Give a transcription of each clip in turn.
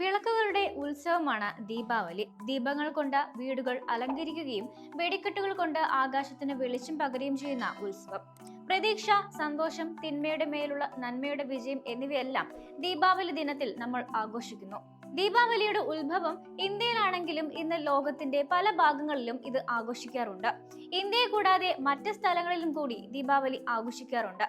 വിളക്കുകളുടെ ഉത്സവമാണ് ദീപാവലി. ദീപങ്ങൾ കൊണ്ട് വീടുകൾ അലങ്കരിക്കുകയും വെടിക്കെട്ടുകൾ കൊണ്ട് ആകാശത്തിന് വെളിച്ചം പകരുകയും ചെയ്യുന്ന ഉത്സവം. പ്രതീക്ഷ സന്തോഷം തിന്മയുടെ മേലുള്ള നന്മയുടെ വിജയം എന്നിവയെല്ലാം ദീപാവലി ദിനത്തിൽ നമ്മൾ ആഘോഷിക്കുന്നു. ദീപാവലിയുടെ ഉത്ഭവം ഇന്ത്യയിലാണെങ്കിലും ഇന്ന് ലോകത്തിന്റെ പല ഭാഗങ്ങളിലും ഇത് ആഘോഷിക്കാറുണ്ട്. ഇന്ത്യയെ കൂടാതെ മറ്റ് സ്ഥലങ്ങളിലും കൂടി ദീപാവലി ആഘോഷിക്കാറുണ്ട്.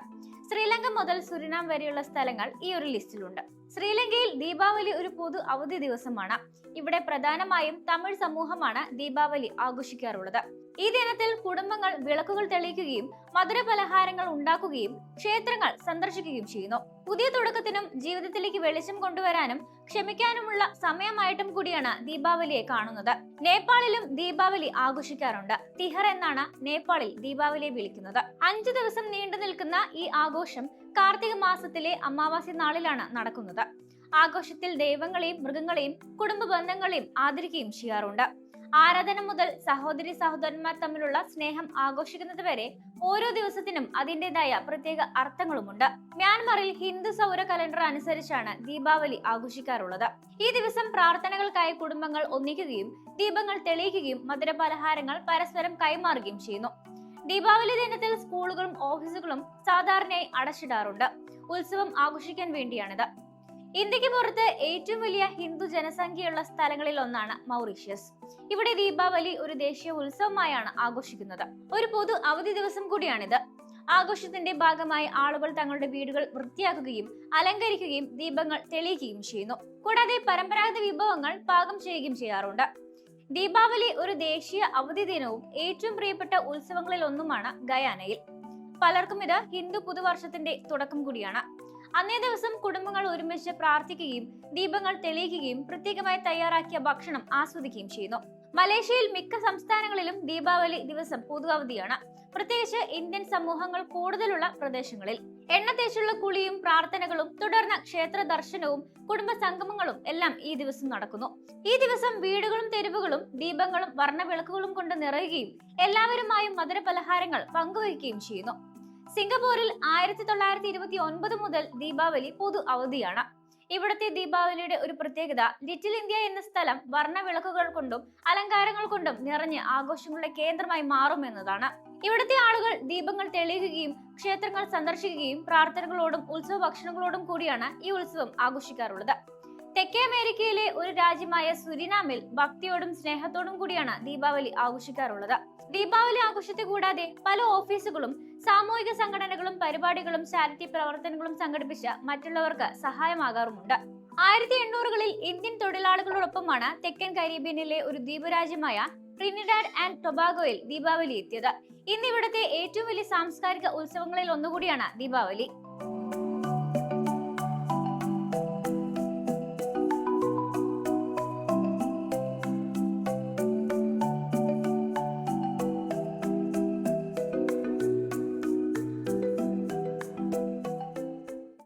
ശ്രീലങ്ക മുതൽ സുരിനാം വരെയുള്ള സ്ഥലങ്ങൾ ഈ ഒരു ലിസ്റ്റിലുണ്ട്. ശ്രീലങ്കയിൽ ദീപാവലി ഒരു പൊതു അവധി ദിവസമാണ്. ഇവിടെ പ്രധാനമായും തമിഴ് സമൂഹമാണ് ദീപാവലി ആഘോഷിക്കാറുള്ളത്. ഈ ദിനത്തിൽ കുടുംബങ്ങൾ വിളക്കുകൾ തെളിയിക്കുകയും മധുര പലഹാരങ്ങൾ ഉണ്ടാക്കുകയും ക്ഷേത്രങ്ങൾ സന്ദർശിക്കുകയും ചെയ്യുന്നു. പുതിയ തുടക്കത്തിനും ജീവിതത്തിലേക്ക് വെളിച്ചം കൊണ്ടുവരാനും ക്ഷമിക്കാനുമുള്ള സമയമായിട്ടും കൂടിയാണ് ദീപാവലിയെ കാണുന്നത്. നേപ്പാളിലും ദീപാവലി ആഘോഷിക്കാറുണ്ട്. തിഹർ എന്നാണ് നേപ്പാളിൽ ദീപാവലിയെ വിളിക്കുന്നത്. അഞ്ചു ദിവസം നീണ്ടു നിൽക്കുന്ന ഈ ആഘോഷം കാർത്തിക മാസത്തിലെ അമാവാസി നാളിലാണ് നടക്കുന്നത്. ആഘോഷത്തിൽ ദൈവങ്ങളെയും മൃഗങ്ങളെയും കുടുംബ ബന്ധങ്ങളെയും ആദരിക്കുകയും ചെയ്യാറുണ്ട്. ആരാധന മുതൽ സഹോദരി സഹോദരന്മാർ തമ്മിലുള്ള സ്നേഹം ആഘോഷിക്കുന്നത് വരെ ഓരോ ദിവസത്തിനും അതിന്റെതായ പ്രത്യേക അർത്ഥങ്ങളുമുണ്ട്. മ്യാൻമറിൽ ഹിന്ദു സൗര കലണ്ടർ അനുസരിച്ചാണ് ദീപാവലി ആഘോഷിക്കാറുള്ളത്. ഈ ദിവസം പ്രാർത്ഥനകൾക്കായി കുടുംബങ്ങൾ ഒന്നിക്കുകയും ദീപങ്ങൾ തെളിയിക്കുകയും മധുരപലഹാരങ്ങൾ പരസ്പരം കൈമാറുകയും ചെയ്യുന്നു. ദീപാവലി ദിനത്തിൽ സ്കൂളുകളും ഓഫീസുകളും സാധാരണയായി അടച്ചിടാറുണ്ട്. ഉത്സവം ആഘോഷിക്കാൻ വേണ്ടിയാണിത്. ഇന്ത്യയ്ക്ക് പുറത്ത് ഏറ്റവും വലിയ ഹിന്ദു ജനസംഖ്യയുള്ള സ്ഥലങ്ങളിൽ ഒന്നാണ് മൗറീഷ്യസ്. ഇവിടെ ദീപാവലി ഒരു ദേശീയ ഉത്സവമായാണ് ആഘോഷിക്കുന്നത്. ഒരു പൊതു അവധി ദിവസം കൂടിയാണിത്. ആഘോഷത്തിന്റെ ഭാഗമായി ആളുകൾ തങ്ങളുടെ വീടുകൾ വൃത്തിയാക്കുകയും അലങ്കരിക്കുകയും ദീപങ്ങൾ തെളിയിക്കുകയും ചെയ്യുന്നു. കൂടാതെ പരമ്പരാഗത വിഭവങ്ങൾ പാകം ചെയ്യുകയും ചെയ്യാറുണ്ട്. ദീപാവലി ഒരു ദേശീയ അവധി ദിനവും ഏറ്റവും പ്രിയപ്പെട്ട ഉത്സവങ്ങളിൽ ഒന്നുമാണ് ഗയാനയിൽ. പലർക്കും ഇത് ഹിന്ദു പുതുവർഷത്തിന്റെ തുടക്കം കൂടിയാണ്. അന്നേ ദിവസം കുടുംബങ്ങൾ ഒരുമിച്ച് പ്രാർത്ഥിക്കുകയും ദീപങ്ങൾ തെളിയിക്കുകയും പ്രത്യേകമായി തയ്യാറാക്കിയ ഭക്ഷണം ആസ്വദിക്കുകയും ചെയ്യുന്നു. മലേഷ്യയിൽ മിക്ക സംസ്ഥാനങ്ങളിലും ദീപാവലി ദിവസം പൊതു അവധിയാണ് പ്രത്യേകിച്ച് ഇന്ത്യൻ സമൂഹങ്ങൾ കൂടുതലുള്ള പ്രദേശങ്ങളിൽ. എണ്ണ തേച്ചുള്ള കുളിയും പ്രാർത്ഥനകളും തുടർന്ന് ക്ഷേത്ര ദർശനവും കുടുംബ സംഗമങ്ങളും എല്ലാം ഈ ദിവസം നടക്കുന്നു. ഈ ദിവസം വീടുകളും തെരുവുകളും ദീപങ്ങളും വർണവിളക്കുകളും കൊണ്ട് നിറയുകയും എല്ലാവരുമായും മധുര പലഹാരങ്ങൾ പങ്കുവയ്ക്കുകയും ചെയ്യുന്നു. സിംഗപ്പൂരിൽ ആയിരത്തി തൊള്ളായിരത്തി ഇരുപത്തി ഒൻപത് മുതൽ ദീപാവലി പൊതു അവധിയാണ്. ഇവിടുത്തെ ദീപാവലിയുടെ ഒരു പ്രത്യേകത ലിറ്റിൽ ഇന്ത്യ എന്ന സ്ഥലം വർണവിളക്കുകൾ കൊണ്ടും അലങ്കാരങ്ങൾ കൊണ്ടും നിറഞ്ഞ് ആഘോഷങ്ങളുടെ കേന്ദ്രമായി മാറും എന്നതാണ്. ഇവിടുത്തെ ആളുകൾ ദീപങ്ങൾ തെളിയിക്കുകയും ക്ഷേത്രങ്ങൾ സന്ദർശിക്കുകയും പ്രാർത്ഥനകളോടും ഉത്സവ ഭക്ഷണങ്ങളോടും കൂടിയാണ് ഈ ഉത്സവം ആഘോഷിക്കാറുള്ളത്. തെക്കേ അമേരിക്കയിലെ ഒരു രാജ്യമായ സുരിനാമിൽ ഭക്തിയോടും സ്നേഹത്തോടും കൂടിയാണ് ദീപാവലി ആഘോഷിക്കാറുള്ളത്. ദീപാവലി ആഘോഷത്തെ കൂടാതെ പല ഓഫീസുകളും സാമൂഹിക സംഘടനകളും പരിപാടികളും ചാരിറ്റി പ്രവർത്തനങ്ങളും സംഘടിപ്പിച്ച് മറ്റുള്ളവർക്ക് സഹായമാകാറുമുണ്ട്. ആയിരത്തി എണ്ണൂറുകളിൽ ഇന്ത്യൻ തൊഴിലാളികളോടൊപ്പമാണ് തെക്കൻ കരീബിയനിലെ ഒരു ദ്വീപരാജ്യമായ ട്രിനിഡാഡ് ആൻഡ് ടൊബാഗോയിൽ ദീപാവലി എത്തിയത്. ഇന്ന് ഇവിടുത്തെ ഏറ്റവും വലിയ സാംസ്കാരിക ഉത്സവങ്ങളിൽ ഒന്നുകൂടിയാണ് ദീപാവലി.